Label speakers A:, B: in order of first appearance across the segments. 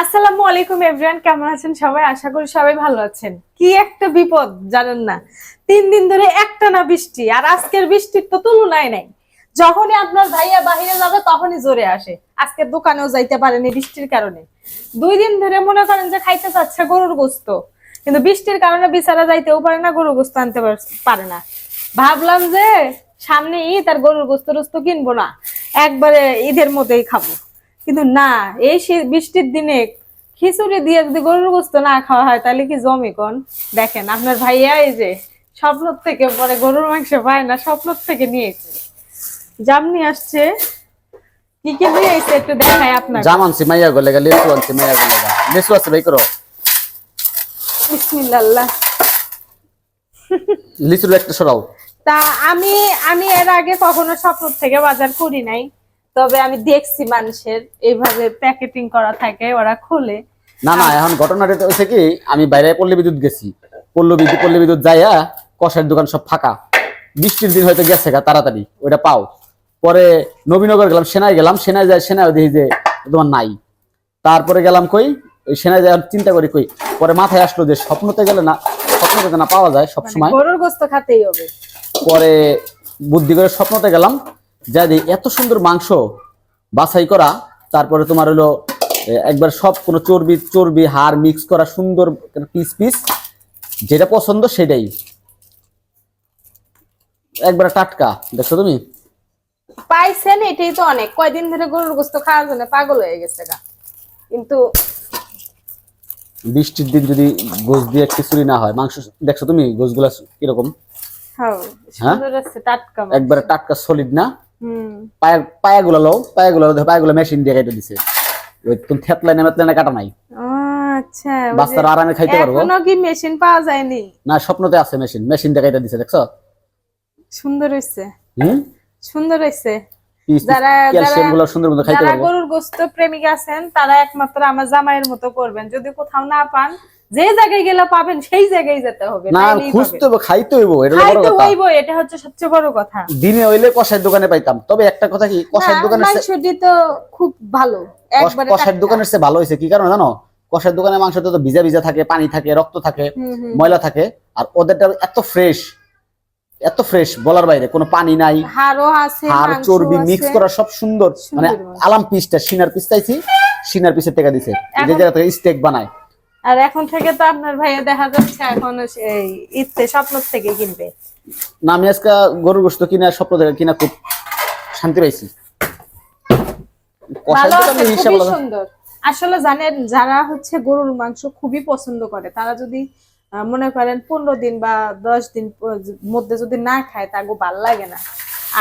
A: আসসালামু আলাইকুম এভরিওয়ান কেমন আছেন সবাই? আশা করি সবাই ভালো আছেন। কি একটা বিপদ, জানেন না? তিন দিন ধরে একটা না বৃষ্টি, আর আজকের বৃষ্টির তো তুলনায় নাই। যখনই আপনার ভাইয়া বাহিরে যাবে, তখনই জোরে আসে। আজকে দোকানেও যাইতে পারেনি বৃষ্টির কারণে। দুই দিন ধরে মনে করেন যে খাইতে চাচ্ছে গরুর গোস্ত। কিন্তু বৃষ্টির কারণে বিচারা যাইতেও পারে না, গরুর গোস্ত আনতে পারে না। ভাবলাম যে সামনে ঈদ আর গরুর গোস্ত রোস্ত কিনবো না। একবারে ঈদের মধ্যেই খাব। কিন্তু না এই বৃষ্টির দিনে খিচুড়ি দিয়ে যদি গরুর গোস্ত না খাওয়া হয় তাহলে কি জমি কোন? দেখেন আপনার ভাইয়া এই যে স্বপ্ন থেকে পরে গরুর মাংস পায় না স্বপ্ন থেকে নিয়েছে। জাম নিয়ে আসছে। কি কি নিয়ে এসে একটু দেখাই আপনার
B: জাম আনছি মাইয়া গলে গা লেসু আনছি মাইয়া গলে গা লেসু আছে ভাই করো।
A: বিসমিল্লাহ।
B: লিচুর একটা সরাও।
A: তা আমি আমি এর আগে কখনো স্বপ্ন থেকে বাজার করি নাই। তবে আমি দেখছি মানুষের এইভাবে প্যাকেটিং করা থাকে ওরা খুলে।
B: না না এখন ঘটনাটা হচ্ছে কি আমি বাইরে পল্লী বিদ্যুৎ গেছি। পল্লী বিদ্যুৎ পল্লী বিদ্যুৎ যাইয়া কষার দোকান সব ফাঁকা। বৃষ্টির দিন হয়তো গেছে গা তাড়াতাড়ি ওইটা পাও। পরে নবীনগর গেলাম সেনায় গেলাম সেনায় যায় সেনায় দেখি যে তোমার নাই। তারপরে গেলাম কই ওই সেনায় যায় চিন্তা করি কই পরে মাথায় আসলো যে স্বপ্নতে গেলে না স্বপ্নতে না পাওয়া যায় সবসময়।
A: গরুর গোস্ত খাতেই হবে।
B: পরে বুদ্ধি করে স্বপ্নতে গেলাম যা দিই এত সুন্দর মাংস বাছাই করা তারপরে তোমার হলো একবার সব কোনো চর্বি চর্বি হাড় মিক্স করা সুন্দর পিস পিস যেটা পছন্দ সেটাই। একবার টাটকা দেখছ তুমি?
A: পাইছেন এটাই তো অনেক। কয়দিন ধরে গরুর গোস্ত খাওয়ার জন্য পাগল হয়ে গেছে গা। কিন্তু
B: বৃষ্টির দিন যদি গোস দিয়ে খিচুড়ি না হয় মাংস দেখছ তুমি গোসগুলা কীরকম?
A: হ্যাঁ সুন্দর আছে টাটকা।
B: একবারে সলিড না? পায়া পায়াগুলো লো পায়াগুলো দেখো পায়াগুলো মেশিন দিয়ে কেটে দিছে। ওই তুমি থেতলাইনে মেতলাইনে কাটা নাই।
A: আচ্ছা
B: বাচ্চারা আরামে খাইতে পারব।
A: এখনও কি মেশিন পাওয়া যায়নি?
B: না স্বপ্নতে আছে মেশিন মেশিন দিছে দেখছ?
A: সুন্দর
B: হুম?
A: সুন্দর
B: পিস
A: যারা গরুর গোস্ত প্রেমিক আছেন তারা একমাত্র আমার জামাইয়ের মতো করবেন। যদি কোথাও না পান যে জায়গায় গেলে পাবেন সেই জায়গায় যেতে হবে
B: না খুঁজতে হবে। খাইতে হইব এটা বড় কথা।
A: হইব এটা হচ্ছে সবচেয়ে বড় কথা।
B: দিনে হইলে কষার দোকানে পাইতাম। তবে একটা কথা কি কষার দোকানে
A: মাংসটি তো খুব ভালো। একবারে টাটকা।
B: দোকানের চেয়ে ভালো হয়েছে কি কারণ জানো? কষার দোকানের মাংসটা তো ভিজা ভিজা থাকে পানি থাকে রক্ত থাকে। ময়লা থাকে আর ওদেরটা এত ফ্রেশ এত ফ্রেশ বলার বাইরে কোনো পানি নাই।
A: হাড়ও আছে
B: হাড় চর্বি মিক্স করা সব সুন্দর। মানে আলাম পিসটা সিনার পিস চাইছি সিনার পিসের টাকা দিছে। যে জায়গা থেকে স্টেক বানায়।
A: আর এখন থেকে তো আপনার ভাইয়া দেখা যাচ্ছে এখন এই ইচ্ছে স্বপ্ন থেকে কিনবে।
B: না আমি আজকে গরুর গোস্ত কিনা স্বপ্ন থেকে কিনা খুব শান্তি পাইছি।
A: সুন্দর। আসলে জানেন যারা হচ্ছে গরুর মাংস খুবই পছন্দ করে তারা যদি মনে করেন পনেরো দিন বা দশ দিন মধ্যে যদি না খায় তাকে ভালো লাগে না।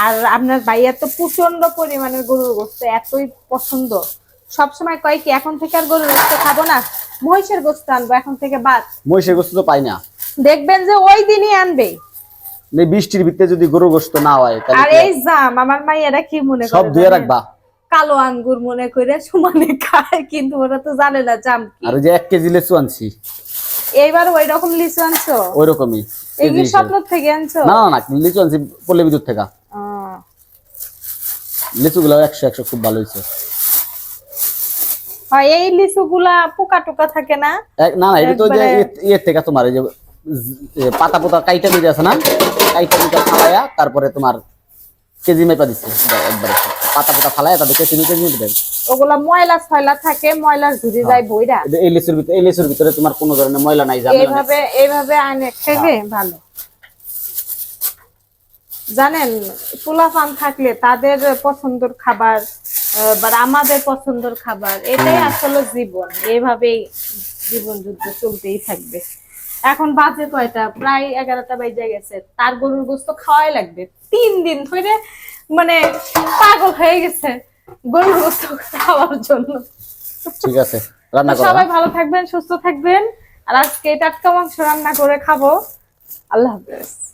A: আর আপনার ভাইয়া তো প্রচণ্ড পরিমাণের গরুর গোস্ত এতই পছন্দ। সবসময় কয় কি এখন থেকে আর গরুর গোস্ত খাব না? মহিষের গোস্ত আনব এখন থেকে বাদ।
B: মহিষের গোস্ত তো পাই না।
A: দেখবেন যে ওই দিনই আনবে।
B: বৃষ্টির ভিতরে যদি গরুর গোস্ত না হয়
A: আর এই জাম আমার মাইয়ারা কি মনে
B: সব ধুয়ে রাখবা।
A: কালো আঙ্গুর মনে করে সমানে খায় কিন্তু ওরা তো জানে না জাম
B: আর যে এক কেজি লেচু আনছি।
A: এইবার ওই রকম লিচু আনছো?
B: ওই রকমই
A: এই কি স্বপ্ন থেকে আনছো?
B: না না লিচু আনছি পল্লী বিদ্যুৎ থেকে।
A: আহ,
B: লিচু গুলো একশো একশো খুব ভালো হয়েছে।
A: হয় এই লিচু গুলা পোকা টোকা থাকে না?
B: না না এটা তো যে ইয়ে- ইয়ের থেকে তোমার যে পাতা পোতা কাইটা দিয়ে আছে না? কাইটা ফালাইয়া তারপরে তোমার কেজি মেপা দিচ্ছে। একবারে পাতা পোতা ফালাইয়া তাদের কেজি কেজি মেপে দেয়
A: ওগুলা ময়লা ফয়লা থাকে ময়লা ঝুরি যায় বইরা।
B: এই লিচুর ভিতরে এই লিচুর ভিতরে তোমার কোনো ধরনের ময়লা নাই নাই।
A: এইভাবে এইভাবে আনে খেলে ভালো। জানেন পোলা পান থাকলে তাদের পছন্দের খাবার বা আমাদের পছন্দের খাবার এটাই আসলে জীবন। এইভাবেই জীবন যুদ্ধ চলতেই থাকবে। এখন বাজে কয়টা? প্রায় এগারোটা বাজে গেছে। তার গরুর গোস্ত খাওয়াই লাগবে। তিন দিন ধরে মানে পাগল হয়ে গেছে গরুর গোস্ত খাওয়ার জন্য।
B: ঠিক আছে রান্না
A: সবাই ভালো থাকবেন সুস্থ থাকবেন। আর আজকে টাটকা মাংস রান্না করে খাব। আল্লাহ হাফেজ।